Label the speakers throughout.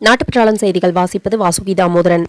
Speaker 1: நாட்டுப்பற்றாளன் செய்திகள் வாசிப்பது வாசுகி தாமோதரன்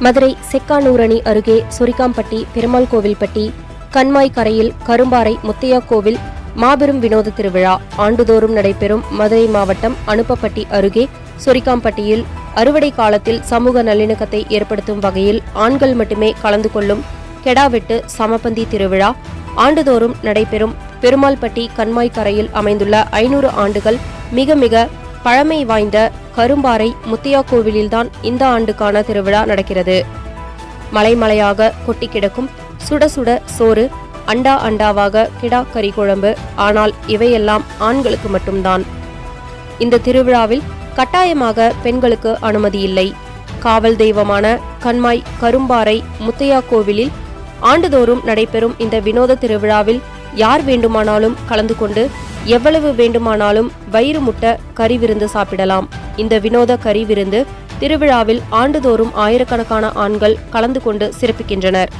Speaker 1: மதுரை செக்கானூரணி அருகே சுரிகாம்பட்டி பெருமாள் கோவில்பட்டி கண்மாய் கரையில் கரும்பாறை முத்தையா கோவில் மாபெரும் வினோத திருவிழா. ஆண்டுதோறும் நடைபெறும் மதுரை மாவட்டம் அனுப்பப்பட்டி அருகே சொரிக்காம்பட்டியில் அறுவடை காலத்தில் சமூக நல்லிணக்கத்தை ஏற்படுத்தும் வகையில் ஆண்கள் மட்டுமே கலந்து கொள்ளும் கெடாவெட்டு சமபந்தி திருவிழா. ஆண்டுதோறும் நடைபெறும் பெருமாள்பட்டி கண்மாய் கரையில் அமைந்துள்ள ஐநூறு ஆண்டுகள் மிக மிக பழமை வாய்ந்த கரும்பாறை முத்தையா கோவிலில்தான் இந்த ஆண்டுக்கான திருவிழா நடக்கிறது. மலைமலையாக கொட்டி கிடக்கும் சுட சுட சோறு அண்டா அண்டாவாக கிடா கறி குழம்பு. ஆனால் இவையெல்லாம் ஆண்களுக்கு மட்டும்தான். இந்த திருவிழாவில் கட்டாயமாக பெண்களுக்கு அனுமதி இல்லை. காவல் தெய்வமான கண்மாய் கரும்பாறை முத்தையா கோவிலில் ஆண்டுதோறும் நடைபெறும் இந்த வினோத திருவிழாவில் யார் வேண்டுமானாலும் கலந்து கொண்டு எவ்வளவு வேண்டுமானாலும் வயிறு முட்ட கறி விருந்து சாப்பிடலாம். இந்த வினோத கறி விருந்து திருவிழாவில் ஆண்டுதோறும் ஆயிரக்கணக்கான ஆண்கள் கலந்து கொண்டு சிறப்பிக்கின்றனர்.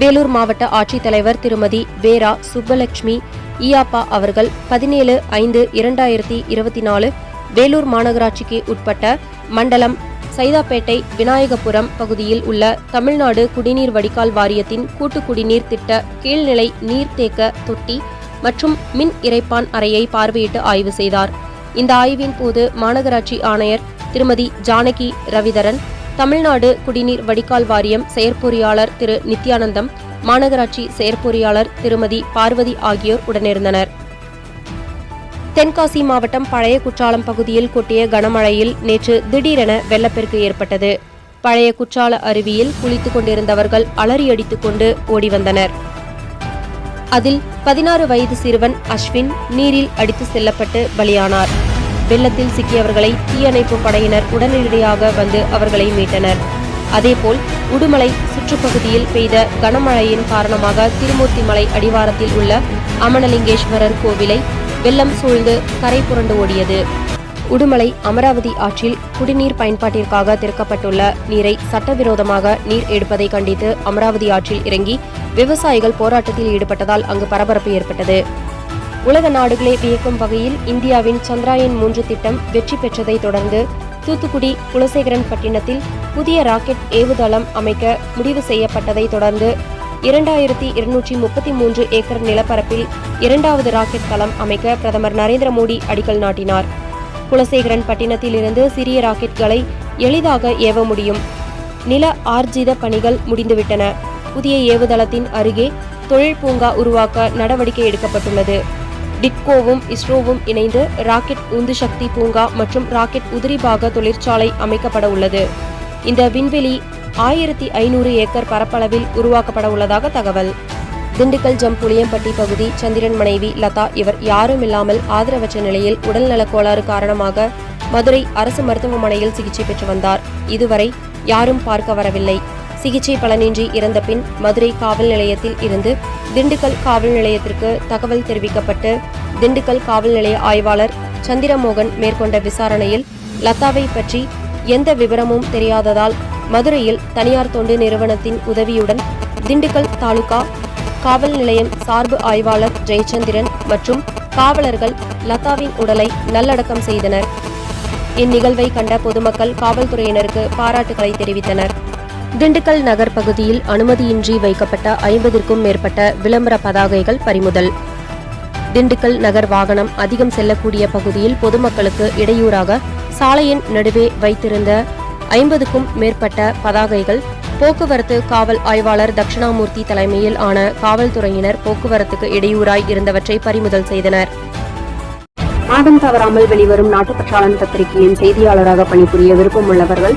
Speaker 1: வேலூர் மாவட்ட ஆட்சித்தலைவர் திருமதி வேரா சுப்பலட்சுமி ஈயாப்பா அவர்கள் பதினேழு ஐந்து இரண்டாயிரத்தி இருபத்தி நாலு வேலூர் மாநகராட்சிக்கு உட்பட்ட மண்டலம் சைதாப்பேட்டை விநாயகபுரம் பகுதியில் உள்ள தமிழ்நாடு குடிநீர் வடிகால் வாரியத்தின் கூட்டு குடிநீர் திட்ட கீழ்நிலை நீர்த்தேக்க தொட்டி மற்றும் மின் இறைப்பான் அறையை பார்வையிட்டு ஆய்வு செய்தார். இந்த ஆய்வின் போது மாநகராட்சி ஆணையர் திருமதி ஜானகி ரவிதரன் தமிழ்நாடு குடிநீர் வடிகால் வாரியம் செயற்பொறியாளர் திரு நித்யானந்தம் மாநகராட்சி செயற்பொறியாளர் திருமதி பார்வதி ஆகியோர் உடனிருந்தனர். தென்காசி மாவட்டம் பழைய குற்றாலம் பகுதியில் கொட்டிய கனமழையில் நேற்று திடீரென வெள்ளப்பெருக்கு ஏற்பட்டது. பழைய குற்றால அருவியில் குளித்துக் கொண்டிருந்தவர்கள் அலறியடித்துக் கொண்டு ஓடி வந்தனர். அதில் பதினாறு வயது சிறுவன் அஸ்வின் நீரில் அடித்து செல்லப்பட்டு பலியானார். வெள்ளத்தில் சிக்கியவர்களை தீயணைப்பு படையினர் உடனடியாக வந்து அவர்களை மீட்டனர். அதேபோல் உடுமலை சுற்றுப்பகுதியில் பெய்த கனமழையின் காரணமாக திருமூர்த்தி மலை அடிவாரத்தில் உள்ள அமனலிங்கேஸ்வரர் கோவிலை வெள்ளம் சூழ்ந்து கரை புரண்டு ஓடியது. உடுமலை அமராவதி ஆற்றில் குடிநீர் பயன்பாட்டிற்காக திறக்கப்பட்டுள்ள நீரை சட்டவிரோதமாக நீர் எடுப்பதை கண்டித்து அமராவதி ஆற்றில் இறங்கி விவசாயிகள் போராட்டத்தில் ஈடுபட்டதால் அங்கு பரபரப்பு ஏற்பட்டது. உலக நாடுகளை வியக்கும் வகையில் இந்தியாவின் சந்திராயன் மூன்று திட்டம் வெற்றி பெற்றதை தொடர்ந்து தூத்துக்குடி குலசேகரன் பட்டினத்தில் புதிய ராக்கெட் ஏவுதளம் அமைக்க முடிவு செய்யப்பட்டதை தொடர்ந்து இரண்டாயிரத்தி இருநூற்றி முப்பத்தி மூன்று ஏக்கர் நிலப்பரப்பில் இரண்டாவது ராக்கெட் தளம் அமைக்க பிரதமர் நரேந்திர மோடி அடிக்கல் நாட்டினார். குலசேகரன் பட்டினத்திலிருந்து சிறிய ராக்கெட்களை எளிதாக ஏவ முடியும். நில ஆர்ஜித பணிகள் முடிந்துவிட்டன. புதிய ஏவுதளத்தின் அருகே தொழில் பூங்கா உருவாக்க நடவடிக்கை எடுக்கப்பட்டுள்ளது. டிட்கோவும் இஸ்ரோவும் இணைந்து ராக்கெட் உந்து சக்தி பூங்கா மற்றும் ராக்கெட் உதிரிபாக தொழிற்சாலை அமைக்கப்பட உள்ளது. இந்த விண்வெளி ஆயிரத்தி ஐநூறு ஏக்கர் பரப்பளவில் உருவாக்கப்பட உள்ளதாக தகவல். திண்டுக்கல் ஜம் புளியம்பட்டி பகுதி சந்திரன் மனைவி லதா இவர் யாரும் இல்லாமல் ஆதரவற்ற நிலையில் உடல்நலக் கோளாறு காரணமாக மதுரை அரசு மருத்துவமனையில் சிகிச்சை பெற்று வந்தார். இதுவரை யாரும் பார்க்க வரவில்லை. சிகிச்சை பலனின்றி இறந்த பின் மதுரை காவல் நிலையத்தில் இருந்து திண்டுக்கல் காவல் நிலையத்திற்கு தகவல் தெரிவிக்கப்பட்டு திண்டுக்கல் காவல் நிலைய ஆய்வாளர் சந்திரமோகன் மேற்கொண்ட விசாரணையில் லதாவை பற்றி எந்த விவரமும் தெரியாததால் மதுரையில் தனியார் தொண்டு நிறுவனத்தின் உதவியுடன் திண்டுக்கல் தாலுகா காவல் நிலையம் சார்பு ஆய்வாளர் ஜெயச்சந்திரன் மற்றும் காவலர்கள் லதாவின் உடலை நல்லடக்கம் செய்தனர். இந்நிகழ்வை கண்ட பொதுமக்கள் காவல்துறையினருக்கு பாராட்டுகளை தெரிவித்தனர். திண்டுக்கல் நகர் பகுதியில் அனுமதியின்றி வைக்கப்பட்ட ஐம்பதிற்கும் மேற்பட்ட விளம்பர பதாகைகள் பறிமுதல். திண்டுக்கல் நகர் வாகனம் அதிகம் செல்லக்கூடிய பகுதியில் பொதுமக்களுக்கு இடையூறாக சாலையின் நடுவே வைத்திருந்த ஐம்பதுக்கும் மேற்பட்ட பதாகைகள் போக்குவரத்து காவல் ஆய்வாளர் தட்சிணாமூர்த்தி தலைமையில் ஆன காவல்துறையினர் போக்குவரத்துக்கு இடையூறாய் இருந்தவற்றை பறிமுதல் செய்தனர்.
Speaker 2: மாதம் தவறாமல் வெளிவரும் நாட்டுப்பற்றாளன் பத்திரிகையின் செய்தியாளராக பணிபுரிய விருப்பமுள்ளவர்கள்